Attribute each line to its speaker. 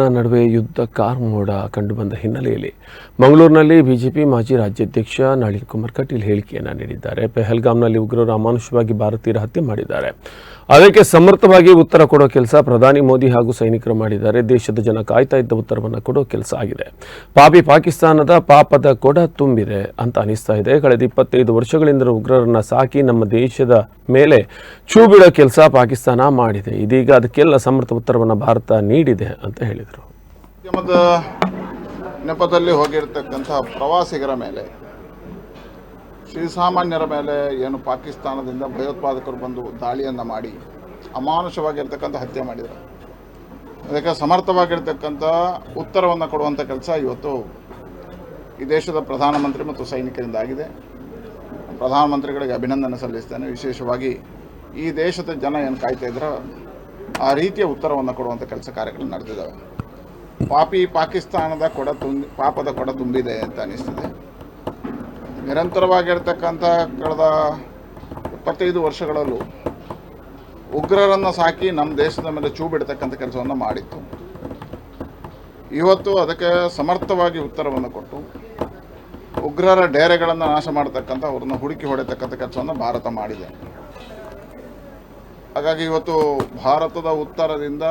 Speaker 1: ನಡುವೆ ಯುದ್ಧ ಕಾರ್ಮೋಡ ಕಂಡುಬಂದ ಹಿನ್ನೆಲೆಯಲ್ಲಿ ಮಂಗಳೂರಿನಲ್ಲಿ ಬಿಜೆಪಿ ಮಾಜಿ ರಾಜ್ಯಾಧ್ಯಕ್ಷ ನಳಿನ್ ಕುಮಾರ್ ಕಟೀಲ್ ಹೇಳಿಕೆಯನ್ನು ನೀಡಿದ್ದಾರೆ. ಪೆಹಲ್ಗಾಮ್ನಲ್ಲಿ ಉಗ್ರರು ಅಮಾನುಷವಾಗಿ ಭಾರತೀಯರ ಹತ್ಯೆ ಮಾಡಿದ್ದಾರೆ. ಅದಕ್ಕೆ ಸಮರ್ಥವಾಗಿ ಉತ್ತರ ಕೊಡೋ ಕೆಲಸ ಪ್ರಧಾನಿ ಮೋದಿ ಹಾಗೂ ಸೈನಿಕರು ಮಾಡಿದ್ದಾರೆ. ದೇಶದ ಜನ ಕಾಯ್ತಾ ಇದ್ದ ಉತ್ತರವನ್ನು ಕೊಡೋ ಕೆಲಸ ಆಗಿದೆ. ಪಾಪಿ ಪಾಕಿಸ್ತಾನದ ಪಾಪದ ಕೊಡ ತುಂಬಿದೆ ಅಂತ ಅನಿಸ್ತಾ ಇದೆ. ಕಳೆದ ಇಪ್ಪತ್ತೈದು ವರ್ಷಗಳಿಂದ ಉಗ್ರರನ್ನ ಸಾಕಿ ನಮ್ಮ ದೇಶದ ಮೇಲೆ ಚೂ ಬಿಡೋ ಕೆಲಸ ಪಾಕಿಸ್ತಾನ ಮಾಡಿದೆ. ಇದೀಗ ಅದಕ್ಕೆಲ್ಲ ಸಮರ್ಥ ಉತ್ತರವನ್ನು ಭಾರತ ನೀಡಿದೆ ಅಂತ ಹೇಳಿದರು.
Speaker 2: ಉದ್ಯಮದ ನೆಪದಲ್ಲಿ ಹೋಗಿರ್ತಕ್ಕಂಥ ಪ್ರವಾಸಿಗರ ಮೇಲೆ ಶ್ರೀಸಾಮಾನ್ಯರ ಮೇಲೆ ಏನು ಪಾಕಿಸ್ತಾನದಿಂದ ಭಯೋತ್ಪಾದಕರು ಬಂದು ದಾಳಿಯನ್ನು ಮಾಡಿ, ಅಮಾನುಷವಾಗಿರ್ತಕ್ಕಂಥ ಹತ್ಯೆ ಮಾಡಿದರು. ಅದಕ್ಕೆ ಸಮರ್ಥವಾಗಿರ್ತಕ್ಕಂಥ ಉತ್ತರವನ್ನು ಕೊಡುವಂಥ ಕೆಲಸ ಇವತ್ತು ಈ ದೇಶದ ಪ್ರಧಾನಮಂತ್ರಿ ಮತ್ತು ಸೈನಿಕರಿಂದ ಆಗಿದೆ ಪ್ರಧಾನಮಂತ್ರಿಗಳಿಗೆ ಅಭಿನಂದನೆ ಸಲ್ಲಿಸ್ತೇನೆ. ವಿಶೇಷವಾಗಿ ಈ ದೇಶದ ಜನ ಏನು ಕಾಯ್ತಾ ಇದ್ರ, ಆ ರೀತಿಯ ಉತ್ತರವನ್ನು ಕೊಡುವಂಥ ಕೆಲಸ ಕಾರ್ಯಗಳು ನಡೆದಿದ್ದಾವೆ. ಪಾಪಿ ಪಾಕಿಸ್ತಾನದ ಕೊಡ ತುಂಬಿ ಪಾಪದ ಕೊಡ ತುಂಬಿದೆ ಅಂತ ಅನಿಸ್ತದೆ. ನಿರಂತರವಾಗಿರ್ತಕ್ಕಂಥ ಕಳೆದ ಇಪ್ಪತ್ತೈದು ವರ್ಷಗಳಲ್ಲೂ ಉಗ್ರರನ್ನು ಸಾಕಿ ನಮ್ಮ ದೇಶದ ಮೇಲೆ ಚೂ ಬಿಡ್ತಕ್ಕಂಥ ಕೆಲಸವನ್ನು ಮಾಡಿತ್ತು. ಇವತ್ತು ಅದಕ್ಕೆ ಸಮರ್ಥವಾಗಿ ಉತ್ತರವನ್ನು ಕೊಟ್ಟು ಉಗ್ರರ ಡೇರೆಗಳನ್ನು ನಾಶ ಮಾಡತಕ್ಕಂಥ ಅವ್ರನ್ನ ಹುಡುಕಿ ಹೊಡೆತಕ್ಕಂಥ ಕೆಲಸವನ್ನು ಭಾರತ ಮಾಡಿದೆ. ಹಾಗಾಗಿ ಇವತ್ತು ಭಾರತದ ಉತ್ತರದಿಂದ